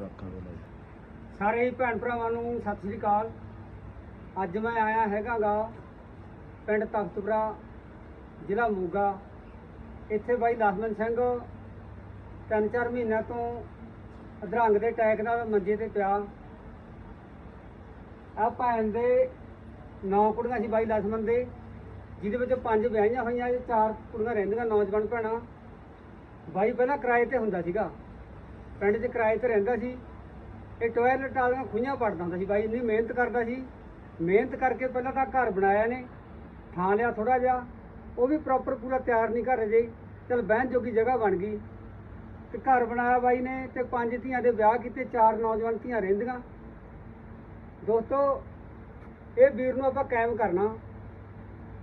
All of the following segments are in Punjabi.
ਜਵਾਕਾਂ ਦੇ ਸਾਰੇ ਹੀ ਭੈਣ ਭਰਾਵਾਂ ਨੂੰ ਸਤਿ ਸ੍ਰੀ ਅਕਾਲ। ਅੱਜ ਮੈਂ ਆਇਆ ਹੈਗਾਗਾ ਪਿੰਡ ਤਖਤਪੁਰਾ, ਜ਼ਿਲ੍ਹਾ ਮੋਗਾ। ਇੱਥੇ ਬਾਈ ਲਖਮਨ ਸਿੰਘ ਤਿੰਨ ਚਾਰ ਮਹੀਨਿਆਂ ਤੋਂ ਅਧਰੰਗ ਦੇ ਅਟੈਕ ਨਾਲ ਮੰਜੇ ਤੇ ਪਿਆ। ਆ ਭੈਣ ਦੇ ਨੌ ਕੁੜੀਆਂ ਸੀ ਬਾਈ ਲਖਮਨ ਦੇ, ਜਿਹਦੇ ਵਿੱਚ ਪੰਜ ਵਿਆਹੀਆਂ ਹੋਈਆਂ, ਚਾਰ ਕੁੜੀਆਂ ਰਹਿੰਦੀਆਂ, ਨੌਜਵਾਨ ਭੈਣਾਂ। ਬਾਈ ਪਹਿਲਾਂ ਕਿਰਾਏ ਤੇ ਹੁੰਦਾ ਸੀਗਾ। ਪਿੰਡ 'ਚ ਕਿਰਾਏ ਤੇ ਰਹਿੰਦਾ ਸੀ। ਇਹ ਟੋਇਲਟ ਵਾਲੀਆਂ ਖੂਹਾਂ ਪੜਦਾ ਹੁੰਦਾ ਸੀ ਬਾਈ, ਇੰਨੀ ਮਿਹਨਤ ਕਰਦਾ ਸੀ। ਮਿਹਨਤ ਕਰਕੇ ਪਹਿਲਾਂ ਤਾਂ ਘਰ ਬਣਾਇਆ ਨੇ, ਥਾਂ ਲਿਆ ਥੋੜਾ ਜਿਹਾ। ਉਹ ਵੀ ਪ੍ਰੋਪਰ ਪੂਰਾ ਤਿਆਰ ਨਹੀਂ ਕਰ ਜੇ ਚਲ ਬਹਿਣ ਜੋਗੀ ਜਗ੍ਹਾ ਬਣ ਗਈ। ਤੇ ਘਰ ਬਣਾਇਆ ਬਾਈ ਨੇ ਤੇ ਪੰਜ ਧੀਆਂ ਦੇ ਵਿਆਹ ਕੀਤੇ, ਚਾਰ ਨੌਜਵਾਨ ਧੀਆਂ ਰਹਿੰਦੀਆਂ। ਦੋਸਤੋ, ਇਹ ਵੀਰ ਨੂੰ ਆਪਾਂ ਕਾਇਮ ਕਰਨਾ।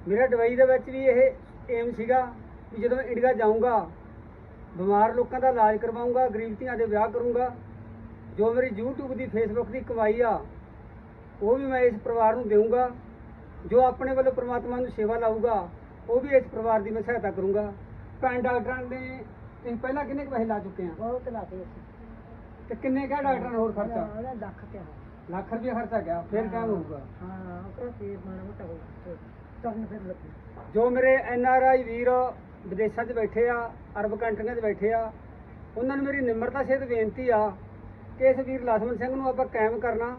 ਮੇਰਾ ਦਵਾਈ ਦੇ ਵਿੱਚ ਵੀ ਇਹ ਏਮ ਸੀਗਾ ਵੀ ਜਦੋਂ ਮੈਂ ਇੰਡੀਆ ਜਾਊਂਗਾ ਬਿਮਾਰ ਲੋਕਾਂ ਦਾ ਇਲਾਜ ਕਰਵਾਊਂਗਾ ਗਰੀਬ ਧੀਆਂ ਦੇ ਵਿਆਹ ਕਰੂੰਗਾ। ਜੋ ਮੇਰੀ YouTube ਦੀ Facebook ਦੀ ਕਮਾਈ ਆ ਉਹ ਵੀ ਮੈਂ ਇਸ ਪਰਿਵਾਰ ਨੂੰ ਦੇਵਾਂਗਾ ਜੋ ਆਪਣੇ ਵੱਲੋਂ ਪ੍ਰਮਾਤਮਾ ਨੂੰ ਸੇਵਾ ਲਾਊਗਾ ਉਹ ਵੀ ਇਸ ਪਰਿਵਾਰ ਦੀ ਮੈਂ ਸਹਾਇਤਾ ਕਰੂੰਗਾ। ਭੈਣ ਡਾਕਟਰਾਂ ਨੇ ਤੁਸੀਂ ਪਹਿਲਾਂ ਕਿੰਨੇ ਕੁ ਪੈਸੇ ਲਾ ਚੁੱਕੇ ਆ? ਬਹੁਤ ਲਾਤੇ ਅਸੀਂ। ਤੇ ਕਿੰਨੇ ਕਿਹਾ ਡਾਕਟਰਾਂ ਨੇ ਹੋਰ ਖਰਚਾ? ਉਹਦਾ ਲੱਖ ਤੇ ਲੱਖ ਰੁਪਏ ਖਰਚਾ ਗਿਆ ਫਿਰ ਕਾਇਮ ਹੋਊਗਾ? ਹਾਂ ਉਹ ਤੇ ਮਾੜਾ ਮੋਟਾ ਹੋ ਤਰਨ ਫਿਰ ਲੱਗੀ। ਜੋ ਮੇਰੇ ਐਨ ਆਰ ਆਈ ਵੀਰ ਵਿਦੇਸ਼ਾਂ 'ਚ ਬੈਠੇ ਆ ਅਰਬ ਕੰਟਰੀਆਂ 'ਚ ਬੈਠੇ ਆ। ਉਹਨਾਂ ਨੂੰ ਮੇਰੀ ਨਿਮਰਤਾ ਸਹਿਤ ਬੇਨਤੀ ਆ ਕਿ ਇਸ ਵੀਰ ਲਖਮਨ ਸਿੰਘ ਨੂੰ ਆਪਾਂ ਕਾਇਮ ਕਰਨਾ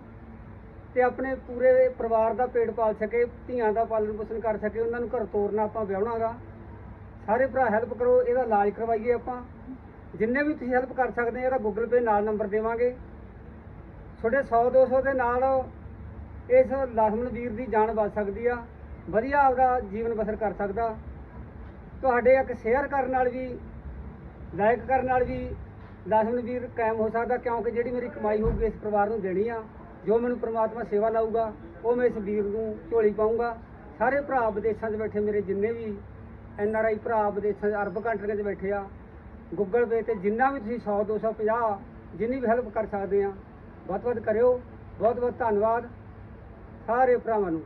ਤੇ ਆਪਣੇ ਪੂਰੇ ਪਰਿਵਾਰ ਦਾ ਪੇਟ ਪਾਲ ਸਕੇ, ਧੀਆਂ ਦਾ ਪਾਲਣ ਪੋਸ਼ਣ ਕਰ ਸਕੇ, ਉਹਨਾਂ ਨੂੰ ਘਰ ਤੋਰਨਾ ਆਪਾਂ ਵਿਆਹਣਾਗਾ ਸਾਰੇ ਭਰਾ ਹੈਲਪ ਕਰੋ, ਇਹਦਾ ਇਲਾਜ ਕਰਵਾਈਏ ਆਪਾਂ। ਜਿੰਨੇ ਵੀ ਤੁਸੀਂ ਹੈਲਪ ਕਰ ਸਕਦੇ ਆ, ਇਹਦਾ ਗੂਗਲ ਪੇ ਨਾਲ ਨੰਬਰ ਦੇਵਾਂਗੇ। ਤੁਹਾਡੇ 100 200 ਦੇ ਨਾਲ ਇਸ ਲਖਮਨ ਵੀਰ ਦੀ ਜਾਨ ਬਚ ਸਕਦੀ ਆ। ਵਧੀਆ ਆਪਦਾ ਜੀਵਨ ਬਸਰ ਕਰ ਸਕਦਾ। ਤੁਹਾਡੇ ਇੱਕ ਸ਼ੇਅਰ ਕਰਨ ਨਾਲ ਵੀ ਲਾਈਕ ਕਰਨ ਨਾਲ ਵੀ ਲਖਮਨ ਵੀਰ ਕਾਇਮ ਹੋ ਸਕਦਾ, ਕਿਉਂਕਿ ਜਿਹੜੀ ਮੇਰੀ ਕਮਾਈ ਹੋਊਗੀ ਇਸ ਪਰਿਵਾਰ ਨੂੰ ਦੇਣੀ ਆ। ਜੋ ਮੈਨੂੰ ਪ੍ਰਮਾਤਮਾ ਸੇਵਾ ਲਾਊਗਾ, ਉਹ ਮੈਂ ਇਸ ਵੀਰ ਨੂੰ ਝੋਲੀ ਪਾਊਂਗਾ। ਸਾਰੇ ਭਰਾ ਵਿਦੇਸ਼ਾਂ 'ਚ ਬੈਠੇ ਮੇਰੇ ਜਿੰਨੇ ਵੀ ਐਨ ਆਰ ਆਈ ਭਰਾ ਵਿਦੇਸ਼ਾਂ 'ਚ ਅਰਬ ਕੰਟਰੀਆਂ 'ਚ ਬੈਠੇ ਆ। ਗੂਗਲ ਪੇ ਤੇ ਜਿੰਨਾ ਵੀ ਤੁਸੀਂ 100 250 ਜਿੰਨੀ ਵੀ ਹੈਲਪ ਕਰ ਸਕਦੇ ਆ, ਵੱਧ ਤੋਂ ਵੱਧ ਕਰਿਓ। ਬਹੁਤ ਬਹੁਤ ਧੰਨਵਾਦ ਸਾਰੇ ਭਰਾਵਾਂ ਨੂੰ।